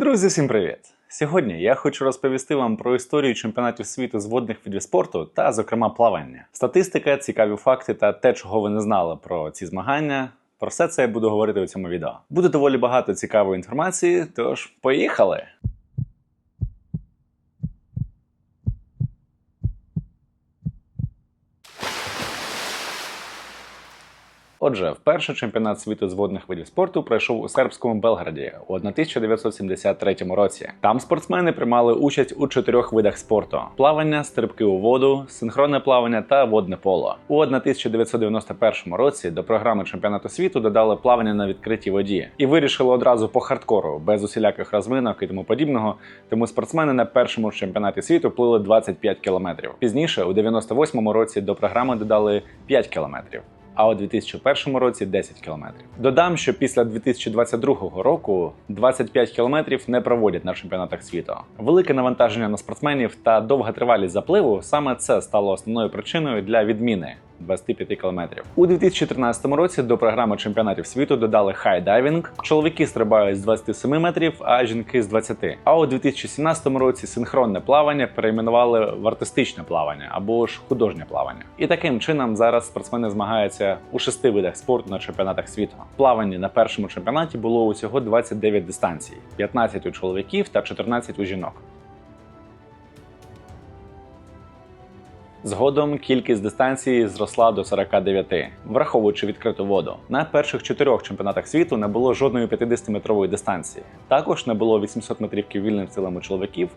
Друзі, всім привіт! Сьогодні я хочу розповісти вам про історію чемпіонатів світу з водних видів спорту та, зокрема, плавання. Статистика, цікаві факти та те, чого ви не знали про ці змагання. Про все це я буду говорити у цьому відео. Буде доволі багато цікавої інформації, тож поїхали! Отже, вперше чемпіонат світу з водних видів спорту пройшов у сербському Белграді у 1973 році. Там спортсмени приймали участь у чотирьох видах спорту: плавання, стрибки у воду, синхронне плавання та водне поло. У 1991 році до програми чемпіонату світу додали плавання на відкритій воді і вирішили одразу по хардкору, без усіляких розминок і тому подібного. Тому спортсмени на першому чемпіонаті світу плили 25 кілометрів. Пізніше, у 98-му році, до програми додали 5 кілометрів а у 2001 році 10 кілометрів. Додам, що після 2022 року 25 кілометрів не проводять на чемпіонатах світу. Велике навантаження на спортсменів та довга тривалість запливу саме це стало основною причиною для відміни 25 кілометрів. У 2013 році до програми чемпіонатів світу додали хайдайвінг. Чоловіки стрибають з 27 метрів, а жінки з 20. А у 2017 році синхронне плавання перейменували в артистичне плавання або ж художнє плавання. І таким чином зараз спортсмени змагаються у шести видах спорту на чемпіонатах світу. Плавання на першому чемпіонаті було усього 29 дистанцій: 15 у чоловіків та 14 у жінок. Згодом кількість дистанції зросла до 49, враховуючи відкриту воду. На перших чотирьох чемпіонатах світу не було жодної 50-метрової дистанції. Також не було 800 метрів вільним силами чоловіків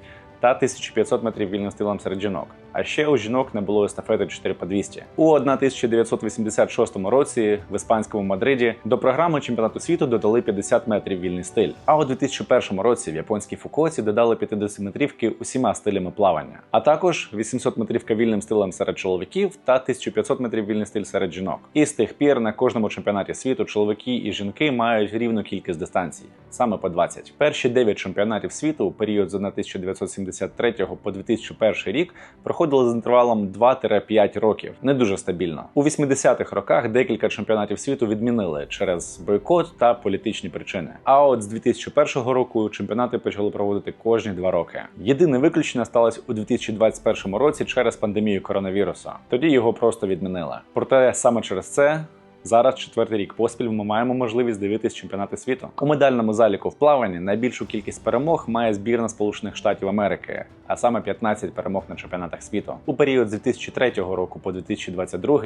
та 1500 метрів вільним стилем серед жінок. А ще у жінок не було естафети 4 по 200. У 1986 році в іспанському Мадриді до програми чемпіонату світу додали 50 метрів вільний стиль. А у 2001 році в японській Фукуоці додали 50-метрівки усіма стилями плавання, а також 800 метрівка вільним стилем серед чоловіків та 1500 метрів вільний стиль серед жінок. І з тих пір на кожному чемпіонаті світу чоловіки і жінки мають рівну кількість дистанцій, саме по 20. Перші 9 чемпіонатів світу у період з 1973 по 2001 рік проходили з інтервалом 2-5 років, не дуже стабільно. У 80-х роках декілька чемпіонатів світу відмінили через бойкот та політичні причини. А от з 2001 року чемпіонати почали проводити кожні два роки. Єдине виключення сталося у 2021 році через пандемію коронавірусу. Тоді його просто відмінили. Проте саме через це. Зараз четвертий рік поспіль ми маємо можливість дивитись чемпіонати світу. У медальному заліку в плаванні найбільшу кількість перемог має збірна Сполучених Штатів Америки, а саме 15 перемог на чемпіонатах світу. У період з 2003 року по 2022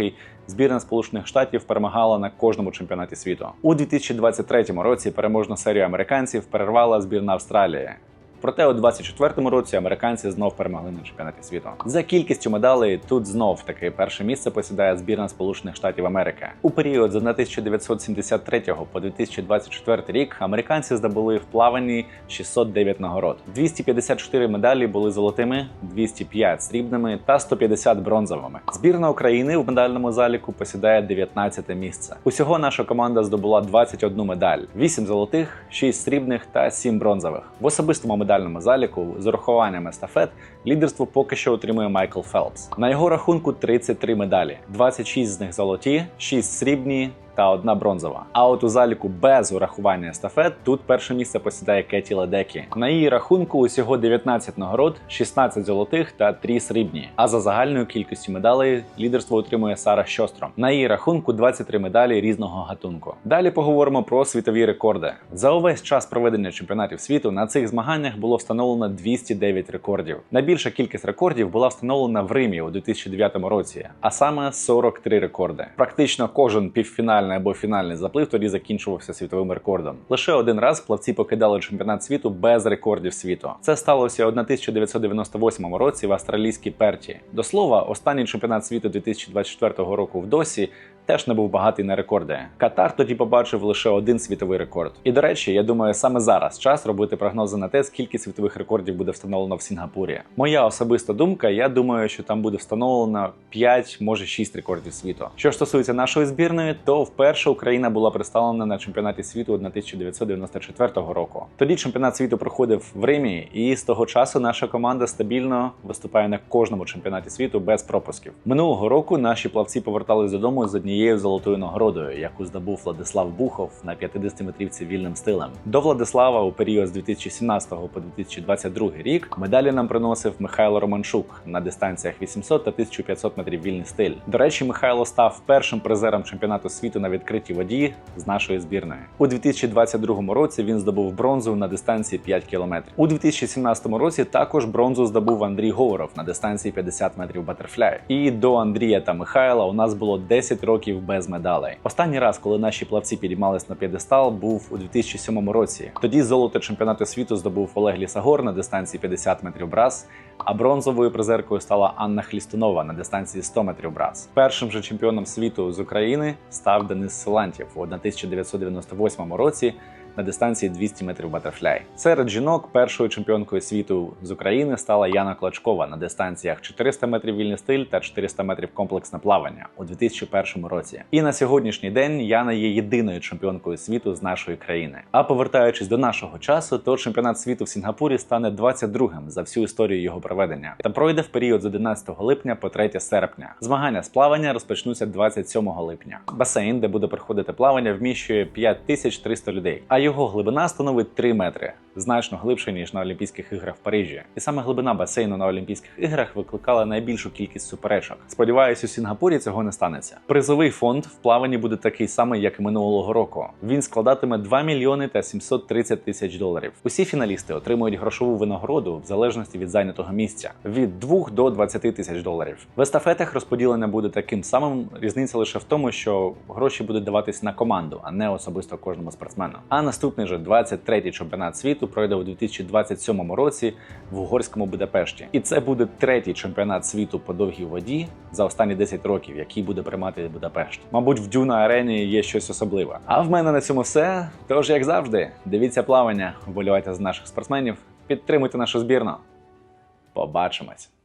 збірна Сполучених Штатів перемагала на кожному чемпіонаті світу. У 2023 році переможну серію американців перервала збірна Австралії. Проте у 24-му році американці знов перемогли на чемпіонаті світу. За кількістю медалей тут знов таки перше місце посідає збірна Сполучених Штатів Америки. У період з 1973 по 2024 рік американці здобули в плаванні 609 нагород. 254 медалі були золотими, 205 срібними та 150 бронзовими. Збірна України в медальному заліку посідає 19 місце. Усього наша команда здобула 21 медаль: 8 золотих, 6 срібних та 7 бронзових. В особистому медальному заліку з урахуванням естафет лідерство поки що отримує Майкл Фелпс. На його рахунку 33 медалі, 26 з них золоті, 6 срібні та одна бронзова. А от у заліку без урахування естафет тут перше місце посідає Кеті Ледекі. На її рахунку усього 19 нагород, 16 золотих та 3 срібні. А за загальною кількістю медалей лідерство отримує Сара Щостром. На її рахунку 23 медалі різного гатунку. Далі поговоримо про світові рекорди. За увесь час проведення чемпіонатів світу на цих змаганнях було встановлено 209 рекордів. Найбільша кількість рекордів була встановлена в Римі у 2009 році, а саме 43 рекорди. Практично кожен півфінальний квартальний або фінальний заплив тоді закінчувався світовим рекордом. Лише один раз плавці покидали чемпіонат світу без рекордів світу. Це сталося у 1998 році в австралійській Перті. До слова, останній чемпіонат світу 2024 року в досі теж не був багатий на рекорди. Катар тоді побачив лише один світовий рекорд. І до речі, я думаю, саме зараз час робити прогнози на те, скільки світових рекордів буде встановлено в Сінгапурі. Моя особиста думка, я думаю, що там буде встановлено 5, може 6 рекордів світу. Що стосується нашої збірної, то вперше Україна була представлена на чемпіонаті світу 1994 року. Тоді чемпіонат світу проходив в Римі, і з того часу наша команда стабільно виступає на кожному чемпіонаті світу без пропусків. Минулого року наші плавці повертались додому з однієї однією золотою нагородою, яку здобув Владислав Бухов на 50-метрівці вільним стилем. До Владислава у період з 2017 по 2022 рік медалі нам приносив Михайло Романчук на дистанціях 800 та 1500 метрів вільний стиль. До речі, Михайло став першим призером чемпіонату світу на відкритій воді з нашої збірної. У 2022 році він здобув бронзу на дистанції 5 кілометрів. У 2017 році також бронзу здобув Андрій Говоров на дистанції 50 метрів батерфляю. І до Андрія та Михайла у нас було 10 років без медалей. Останній раз, коли наші плавці підіймались на п'єдестал, був у 2007 році. Тоді золото чемпіонату світу здобув Олег Лісагор на дистанції 50 метрів брас. А бронзовою призеркою стала Анна Хлістунова на дистанції 100 метрів брас. Першим же чемпіоном світу з України став Денис Силантьєв у 1998 році на дистанції 200 метрів батерфляй. Серед жінок першою чемпіонкою світу з України стала Яна Клочкова на дистанціях 400 метрів вільний стиль та 400 метрів комплексне плавання у 2001 році. І на сьогоднішній день Яна є єдиною чемпіонкою світу з нашої країни. А повертаючись до нашого часу, то чемпіонат світу в Сінгапурі стане 22-м за всю історію його проведення та пройде в період з 11 липня по 3 серпня. Змагання з плавання розпочнуться 27 липня. Басейн, де буде проходити плавання, вміщує 5300 людей, а його глибина становить 3 метри, значно глибше ніж на Олімпійських іграх в Парижі. І саме глибина басейну на Олімпійських іграх викликала найбільшу кількість суперечок. Сподіваюсь, у Сінгапурі цього не станеться. Призовий фонд в плаванні буде такий самий, як і минулого року. Він складатиме 2 мільйони та 730 тисяч доларів. Усі фіналісти отримують грошову винагороду в залежності від зайнятого місця від 2 до 20 тисяч доларів. В естафетах розподілення буде таким самим. Різниця лише в тому, що гроші будуть даватись на команду, а не особисто кожному спортсмену. А наступний же 23-й чемпіонат світу пройде у 2027 році в угорському Будапешті. І це буде третій чемпіонат світу по довгій воді за останні 10 років, який буде приймати Будапешт. Мабуть, в Дюна арені є щось особливе. А в мене на цьому все. Тож, як завжди, дивіться плавання, вболівайте з наших спортсменів, підтримуйте нашу збірну. Побачимось!